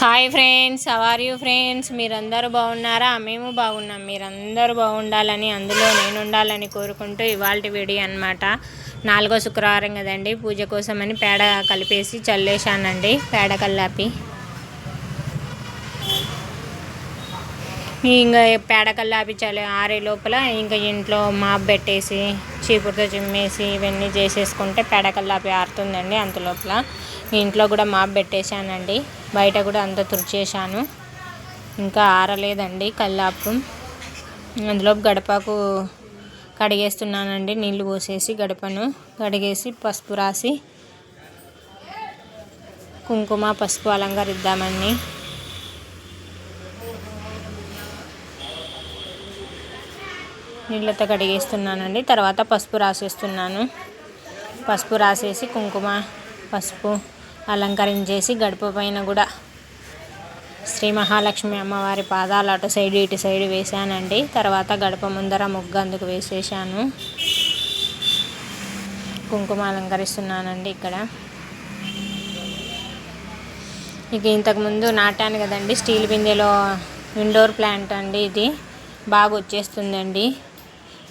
Hi friends are you friends మీరందరూ బాగున్నారా? మేము బాగున్నాం. మీరందరూ బాగుండాలని అందులో నేను ఉండాలని కోరుకుంటూ ఇవాళ వీడియో అనమాట నాలుగో శుక్రవారం కదండి. పూజ కోసమని పేడ కలిపేసి చల్లేశానండి. పేడ కల్లాపి. ఇంకా పేడ కల్లాపి చల్లి ఆరే లోపల ఇంకా ఇంట్లో మాప్ పెట్టేసి చీపురుతో చిమ్మేసి ఇవన్నీ చేసేసుకుంటే పేడ కల్లాపి ఆరుతుందండి అంత లోపల. ఇంట్లో కూడా మాప్ పెట్టేశానండి. బయట కూడా అంతా తుడిచేసాను ఇంకా ఆరలేదండి కల్లాపు అందులో గడపకు కడిగేస్తున్నానండి నీళ్ళు పోసేసి గడపను కడిగేసి పసుపు రాసి కుంకుమ పసుపు అలంకరిద్దామని నీళ్ళతో కడిగేస్తున్నానండి. తర్వాత పసుపు రాసేస్తున్నాను. పసుపు రాసేసి కుంకుమ పసుపు అలంకరించేసి గడప పైన కూడా శ్రీ మహాలక్ష్మి అమ్మవారి పాదాలు అటు సైడ్ ఇటు సైడ్ వేశానండి. తర్వాత గడప ముందర ముగ్గు అందుకు వేసేసాను కుంకుమ అలంకరిస్తున్నానండి ఇక్కడ. ఇక ఇంతకుముందు నాటాను కదండి స్టీల్ బిందెలో ఇండోర్ ప్లాంట్ అండి ఇది. బాగా వచ్చేస్తుందండి.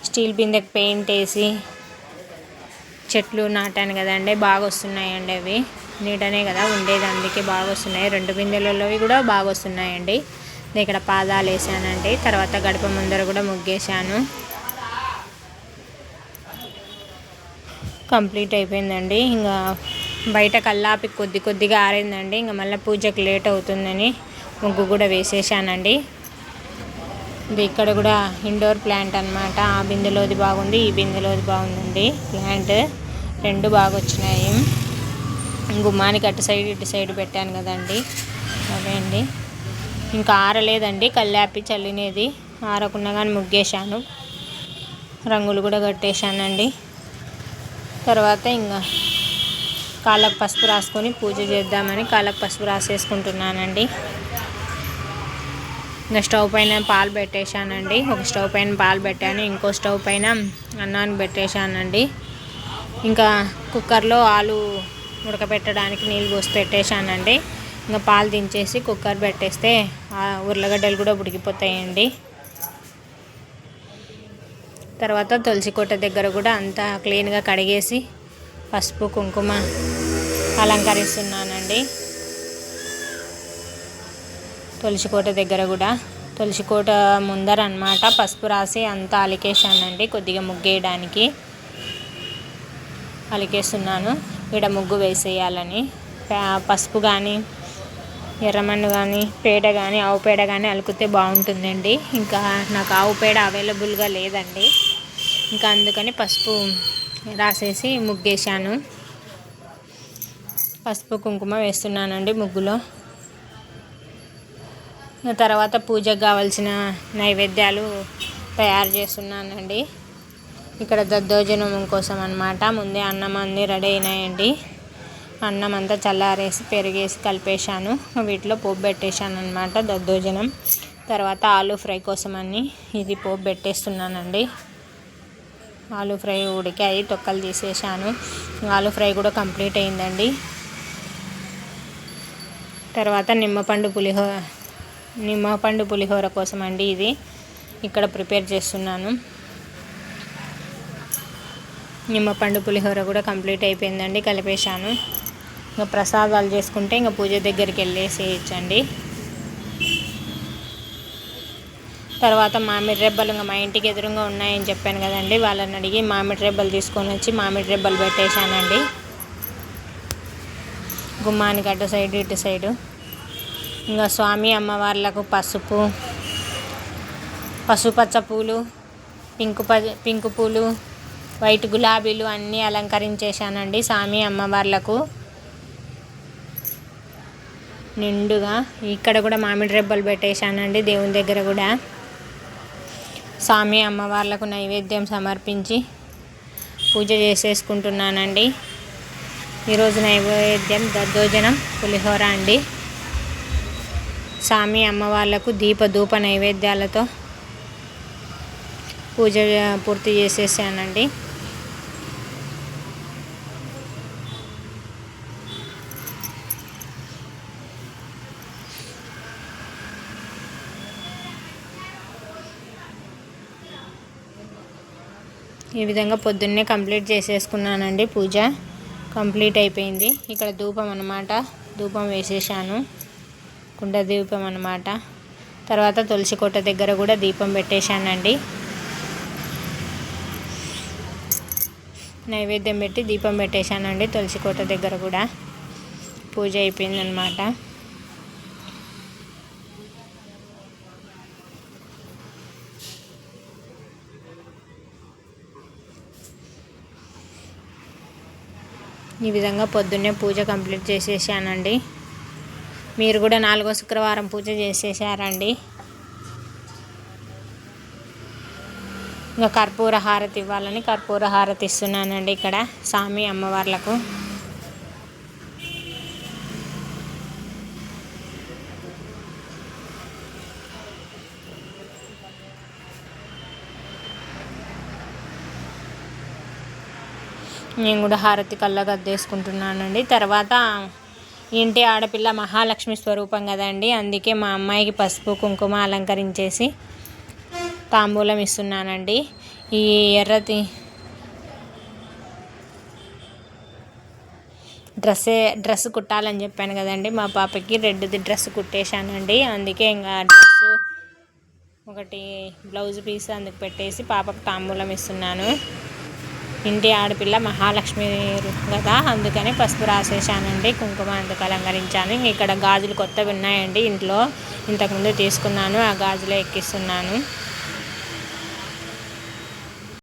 స్టీల్ బిందెకి పెయింట్ వేసి చెట్లు నాటాను కదండి బాగా వస్తున్నాయండి అవి. నీడనే కదా ఉండేది. అందుకే బాగా వస్తున్నాయి రెండు బిందెలలోవి కూడా బాగా వస్తున్నాయండి ఇక్కడ పాదాలు వేసానండి. తర్వాత గడప ముందర కూడా ముగ్గేసాను కంప్లీట్ అయిపోయిందండి. ఇంకా బయట కల్లాపి కొద్ది కొద్దిగా ఆరిందండి. ఇంకా మళ్ళీ పూజకు లేట్ అవుతుందని ముగ్గు కూడా వేసేసానండి. ఇది ఇక్కడ కూడా ఇండోర్ ప్లాంట్ అనమాట ఆ బిందెలోది బాగుంది ఈ బిందెలోది బాగుందండి. ప్లాంట్ రెండు బాగా వచ్చినాయి గుమ్మానికి అటు సైడ్ ఇటు సైడ్ పెట్టాను కదండి. అవే అండి. ఇంకా ఆరలేదండి కల్లాపి చల్లినేది. ఆరకుండా కానీ ముగ్గేశాను. రంగులు కూడా కట్టేశానండి. తర్వాత ఇంకా కాళ్ళకు పసుపు రాసుకొని పూజ చేద్దామని కాళ్ళకు పసుపు రాసేసుకుంటున్నానండి. ఇంకా స్టవ్ పైన పాలు పెట్టేశానండి. ఒక స్టవ్ పైన పాలు పెట్టాను ఇంకో స్టవ్ పైన అన్నాన్ని పెట్టేశానండి. ఇంకా కుక్కర్లో ఆలు ఉడకబెట్టడానికి నీళ్ళు పోసి పెట్టేశానండి. ఇంకా పాలు దించేసి కుక్కర్ పెట్టేస్తే ఉర్లగడ్డలు కూడా ఉడికిపోతాయండి. తర్వాత తులసి కోట దగ్గర కూడా అంతా క్లీన్గా కడిగేసి పసుపు కుంకుమ అలంకరిస్తున్నానండి. తులసికోట దగ్గర కూడా. తులసికోట ముందర అనమాట పసుపు రాసి అంతా అలికేసానండి కొద్దిగా ముగ్గేయడానికి. అలికేస్తున్నాను. ఇక్కడ ముగ్గు వేసేయాలని పసుపు కానీ ఎర్రమన్ను కానీ పేడ కానీ ఆవు పేడ కానీ అలుకుతే బాగుంటుందండి. ఇంకా నాకు ఆవు పేడ అవైలబుల్గా లేదండి. ఇంకా అందుకని పసుపు రాసేసి ముగ్గేశాను. పసుపు కుంకుమ వేస్తున్నానండి ముగ్గులో. తర్వాత పూజకు కావాల్సిన నైవేద్యాలు తయారు చేస్తున్నానండి. ఇక్కడ దద్దోజనం కోసం అనమాట ముందే అన్నం అన్నీ రెడీ అయినాయండి. అన్నం అంతా చల్లారేసి పెరిగేసి కలిపేశాను. వీటిలో పోపు పెట్టేశాను అనమాట దద్దోజనం. తర్వాత ఆలూ ఫ్రై కోసం అని ఇది పోపు పెట్టేస్తున్నానండి. ఆలూ ఫ్రై ఉడికాయి తొక్కలు తీసేసాను ఆలూ ఫ్రై కూడా కంప్లీట్ అయిందండి. తర్వాత నిమ్మపండు పులిహోర నిమ్మపండు పులిహోర కోసం అండి ఇది. ఇక్కడ ప్రిపేర్ చేస్తున్నాను. నిమ్మపండు పులిహోర కూడా కంప్లీట్ అయిపోయిందండి కలిపేశాను. ఇంకా ప్రసాదాలు చేసుకుంటే ఇంకా పూజ దగ్గరికి వెళ్ళేసేయచ్చండి. తర్వాత మామిడి రెబ్బలు ఇంకా మా ఇంటికి ఎదురుగా ఉన్నాయని చెప్పాను కదండి వాళ్ళని అడిగి మామిడి రెబ్బలు తీసుకొని వచ్చి మామిడి రెబ్బలు పెట్టేశానండి. గుమ్మానికి అటు సైడు ఇటు సైడు. ఇంకా స్వామి అమ్మవార్లకు పసుపు పసుపచ్చ పూలు పింకు ప పింకు పూలు వైట్ గులాబీలు అన్నీ అలంకరించేశానండి స్వామి అమ్మవార్లకు. నిండుగా ఇక్కడ కూడా మామిడి రెబ్బలు పెట్టేశానండి దేవుని దగ్గర కూడా. స్వామి అమ్మవార్లకు నైవేద్యం సమర్పించి పూజ చేసేసుకుంటున్నానండి. ఈరోజు నైవేద్యం దద్దోజనం పులిహోర అండి. స్వామి అమ్మవార్లకు దీప ధూప నైవేద్యాలతో పూజ పూర్తి చేసేసానండి. ఈ విధంగా పొద్దున్నే కంప్లీట్ చేసేసుకున్నానండి పూజ. కంప్లీట్ అయిపోయింది. ఇక్కడ ధూపం అన్నమాట. ధూపం వేసేసాను కుండ దీపం అన్నమాట. తర్వాత తులసి కోట దగ్గర కూడా దీపం పెట్టేశానండి. నైవేద్యం పెట్టి దీపం పెట్టేశానండి తులసి కోట దగ్గర కూడా. పూజ అయిపోయిందనమాట ఈ విధంగా పొద్దున్నే పూజ కంప్లీట్ చేసేసానండి. మీరు కూడా నాలుగో శుక్రవారం పూజ చేసేసారండి. ఇంకా కర్పూర హారతి ఇవ్వాలని కర్పూర హారతి ఇస్తున్నానండి ఇక్కడ స్వామి అమ్మవార్లకు. నేను కూడా హారతి కళ్ళ గద్దేసుకుంటున్నానండి తర్వాత ఇంటి ఆడపిల్ల మహాలక్ష్మి స్వరూపం కదండి. అందుకే మా అమ్మాయికి పసుపు కుంకుమ అలంకరించేసి తాంబూలం ఇస్తున్నానండి. ఈ ఎర్రతి డ్రెస్సే డ్రెస్ కుట్టాలని చెప్పాను కదండి. మా పాపకి రెడ్ది డ్రెస్ కుట్టేశానండి. అందుకే ఇంకా డ్రెస్ ఒకటి బ్లౌజ్ పీస్ అందుకు పెట్టేసి పాపకు తాంబూలం ఇస్తున్నాను. ఇంటి ఆడపిల్ల మహాలక్ష్మి కదా అందుకని పసుపు రాసేసానండి కుంకుమ అందుకు అలంకరించాను. ఇక్కడ గాజులు కొత్తవి ఉన్నాయండి ఇంట్లో ఇంతకుముందు తీసుకున్నాను ఆ గాజులే ఎక్కిస్తున్నాను.